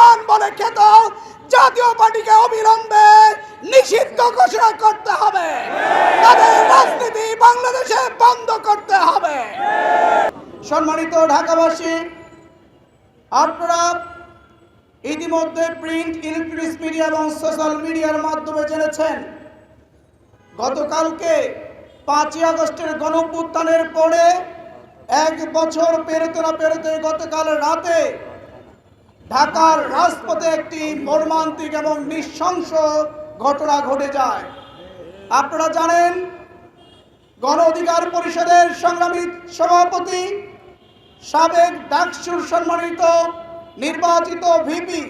বেইমান বলে খেত জাতীয় পার্টিকে অবিলম্বে নিষিদ্ধ ঘোষণা করতে হবে। তাদের রাজনীতি বাংলাদেশে বন্ধ করতে হবে। সম্মানিত ঢাকাবাসী, আপনারা ইতিমধ্যে প্রিন্ট ইলেকট্রনিক্স মিডিয়া এবং সোশ্যাল মিডিয়ার মাধ্যমে জেনেছেন, গতকালকে পাঁচই আগস্টের গণপুত্থানের পরে এক বছর পেরোতে না পেরোতে গতকাল রাতে ঢাকার রাজপথে একটি মর্মান্তিক এবং নৃশংস ঘটনা ঘটে যায়। আপনারা জানেন, গণ অধিকার পরিষদের সংগ্রামী সভাপতি সাবেক ডাকসুর সম্মানিত নির্বাচিত ভিপি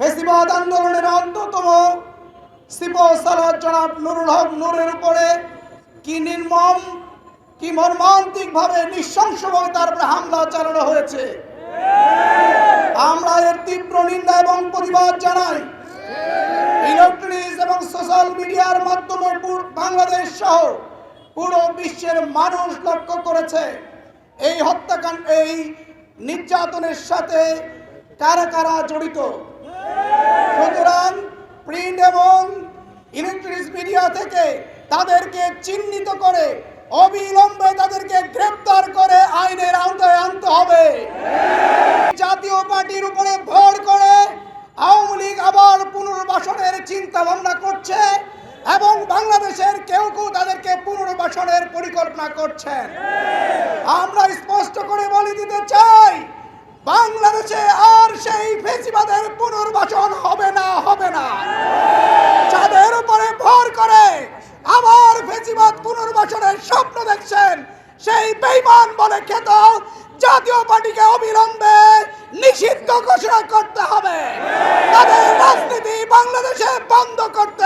ফেসিবাদ আন্দোলনের অন্যতম সিপো জনাব নুরুল হক নূরের উপরে কি নির্মম, কি মর্মান্তিকভাবে নৃশংসভাবে তার উপরে হামলা চালানো হয়েছে। আমরা এর তীব্র নিন্দা এবং প্রতিবাদ জানাই। ইলেকট্রনিক্স এবং সোশ্যাল মিডিয়ার মাধ্যমে বাংলাদেশ সহ পুরো বিশ্বের মানুষ লক্ষ্য করেছে এই হত্যাকাণ্ড, এই নির্যাতনের সাথে কারা কারা জড়িত। সুতরাং প্রিন্ট এবং ইলেকট্রনিক্স মিডিয়া থেকে তাদেরকে চিহ্নিত করে, অবিলম্বে তাদেরকে গ্রেপ্তার করে আইনের আওতায় আনতে হবে জাতীয় পার্টির উপরে ভর করে আওয়ামী লীগ আবার পুনর্বাসনের চিন্তা ভাবনা করছে এবং বাংলাদেশের কেউ কেউ তাদেরকে পুনর্বাসনের পরিকল্পনা করছেন। আমরা স্পষ্ট করে বলে দিতে চাই, বাংলাদেশে আর সেই ফেসিবাদের পুনর্বাসন হবে না হবে না। যাদের উপরে ভর করে আবার ফেসিবাদ পুনর্বাসনের স্বপ্ন দেখছেন, সেই বেইমান বলে খেত জাতীয় পার্টিকে অবিলম্বে নিষিদ্ধ ঘোষণা করতে হবে। বন্ধ করতে